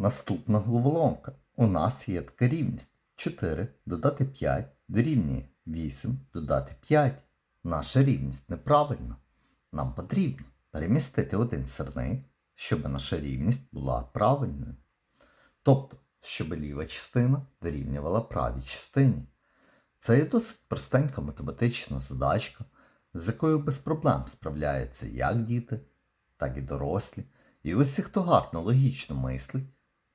Наступна головоломка. У нас є така рівність. 4 додати 5 дорівнює 8 додати 5. Наша рівність неправильна. Нам потрібно перемістити один сирник, щоб наша рівність була правильною. Тобто, щоб ліва частина дорівнювала правій частині. Це є досить простенька математична задачка, з якою без проблем справляються як діти, так і дорослі. І усі, хто гарно логічно мислить,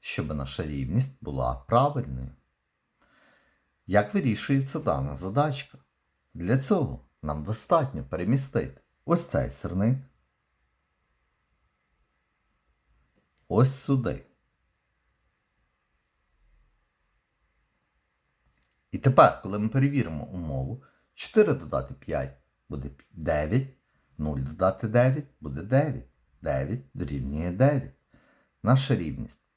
щоб наша рівність була правильною. Як вирішується дана задачка? Для цього нам достатньо перемістити ось цей сирник ось сюди. І тепер, коли ми перевіримо умову, 4 додати 5 буде 9, 0 додати 9 буде 9. 9 дорівнює 9. Наша рівність